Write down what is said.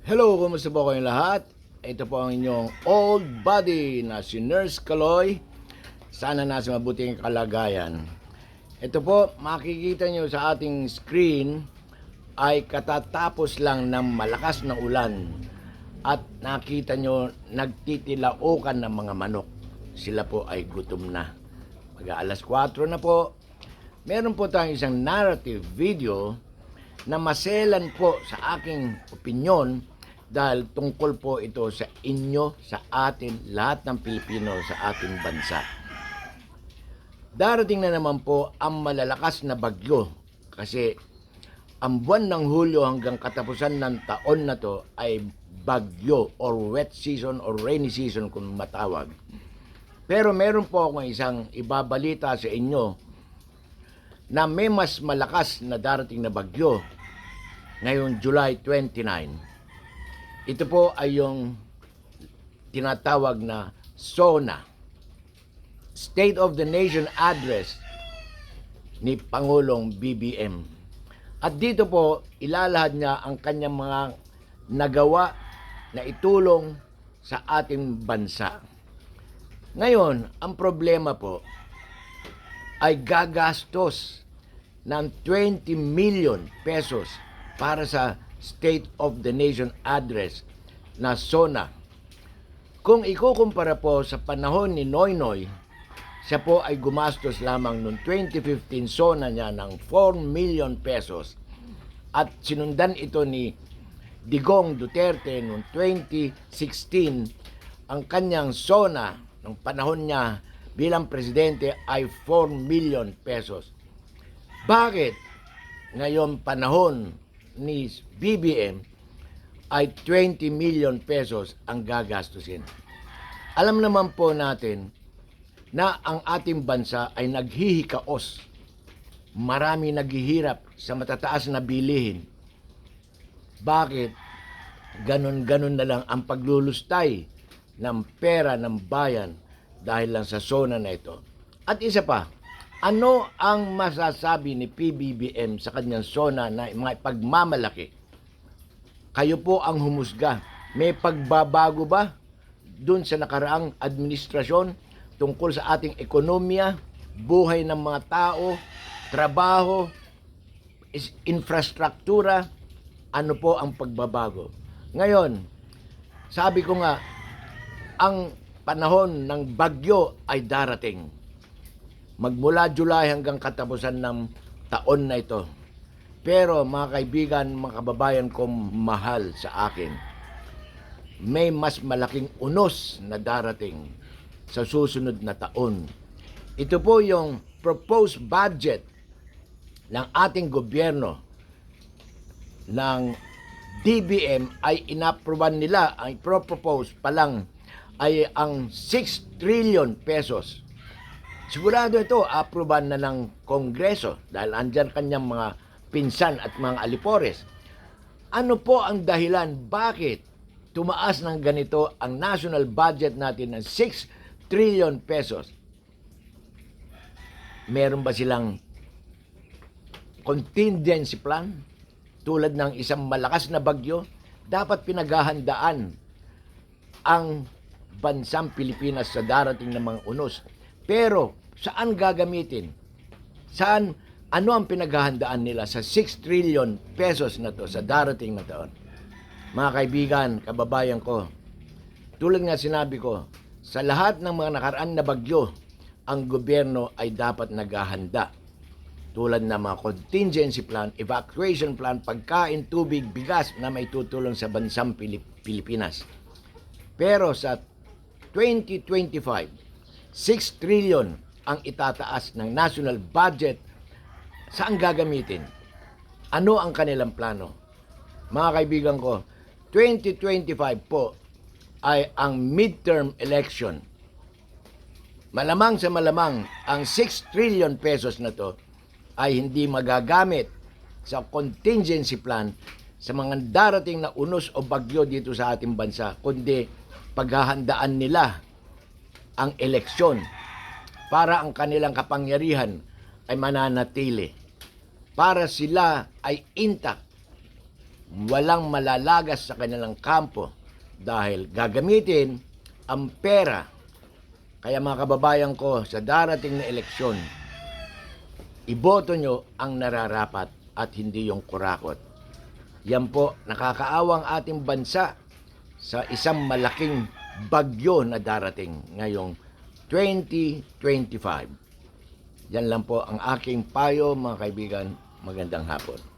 Hello, kumusta po kayong lahat? Ito po ang inyong old buddy na si Nurse Kaloy. Sana nasa mabuting kalagayan. Ito po, makikita nyo sa ating screen ay katatapos lang ng malakas na ulan at nakita nyo nagtitilaukan ng mga manok. Sila po ay gutom na. Mag alas 4 na po. Meron po tayong isang narrative video na maselan po sa aking opinyon dahil tungkol po ito sa inyo, sa atin, lahat ng Pilipino sa ating bansa. Darating na naman po ang malalakas na bagyo kasi ang buwan ng Hulyo hanggang katapusan ng taon na to ay bagyo or wet season or rainy season kung matawag. Pero meron po akong isang ibabalita sa inyo na may mas malakas na darating na bagyo ngayong July 29. Ito po ay yung tinatawag na SONA, State of the Nation Address ni Pangulong BBM. At dito po, ilalahad niya ang kanyang mga nagawa na itulong sa ating bansa. Ngayon, ang problema po ay gagastos ng 20 million pesos para sa State of the Nation Address na SONA. Kung ikukumpara po sa panahon ni Noynoy, siya po ay gumastos lamang noong 2015 SONA niya ng 4 million pesos at sinundan ito ni Digong Duterte noong 2016 ang kanyang SONA ng panahon niya bilang presidente ay 4 million pesos. Bakit ngayon panahon ni BBM ay 20 million pesos ang gagastusin? Alam naman po natin na ang ating bansa ay naghihikaos. Marami naghihirap sa matataas na bilihin. Bakit? Ganon-ganon na lang ang paglulustay ng pera ng bayan dahil lang sa zona na ito. At isa pa, ano ang masasabi ni PBBM sa kanyang zona na mga pagmamalaki? Kayo po ang humusga. May pagbabago ba dun sa nakaraang administrasyon tungkol sa ating ekonomiya, buhay ng mga tao, trabaho, infrastruktura, ano po ang pagbabago? Ngayon, sabi ko nga, ang panahon ng bagyo ay darating. Magmula July hanggang katapusan ng taon na ito. Pero mga kaibigan, mga kababayan kong mahal sa akin, may mas malaking unos na darating sa susunod na taon. Ito po yung proposed budget ng ating gobyerno ng DBM ay inaproban nila, ay propose pa lang ay ang 6 trillion pesos. Sigurado ito, aproban na ng Kongreso dahil andyan kanyang mga pinsan at mga alipores. Ano po ang dahilan bakit tumaas ng ganito ang national budget natin ng 6 trillion pesos? Meron ba silang contingency plan tulad ng isang malakas na bagyo? Dapat pinaghahandaan ang bansang Pilipinas sa darating na mga unos. Pero saan gagamitin? Saan ano ang pinaghahandaan nila sa 6 trillion pesos na to sa darating na taon? Mga kaibigan, kababayan ko, tulad nga sinabi ko, sa lahat ng mga nakaraan na bagyo, ang gobyerno ay dapat naghahanda. Tulad ng mga contingency plan, evacuation plan, pagkain, tubig, bigas na may tutulong sa bansang Pilip- Pilipinas. Pero sa 2025, 6 trillion ang itataas ng national budget. Saan gagamitin? Ano ang kanilang plano? Mga kaibigan ko, 2025 po ay ang midterm election. Malamang sa malamang, ang 6 trillion pesos na to ay hindi magagamit sa contingency plan sa mga darating na unos o bagyo dito sa ating bansa, kundi paghahandaan nila ang eleksyon para ang kanilang kapangyarihan ay mananatili. Para sila ay intact walang malalagas sa kanilang kampo dahil gagamitin ang pera. Kaya mga kababayan ko, sa darating na eleksyon, iboto nyo ang nararapat at hindi yung kurakot. Yan po, nakakaawang ating bansa sa isang malaking bagyo na darating ngayong 2025. Yan lang po ang aking payo mga kaibigan. Magandang hapon.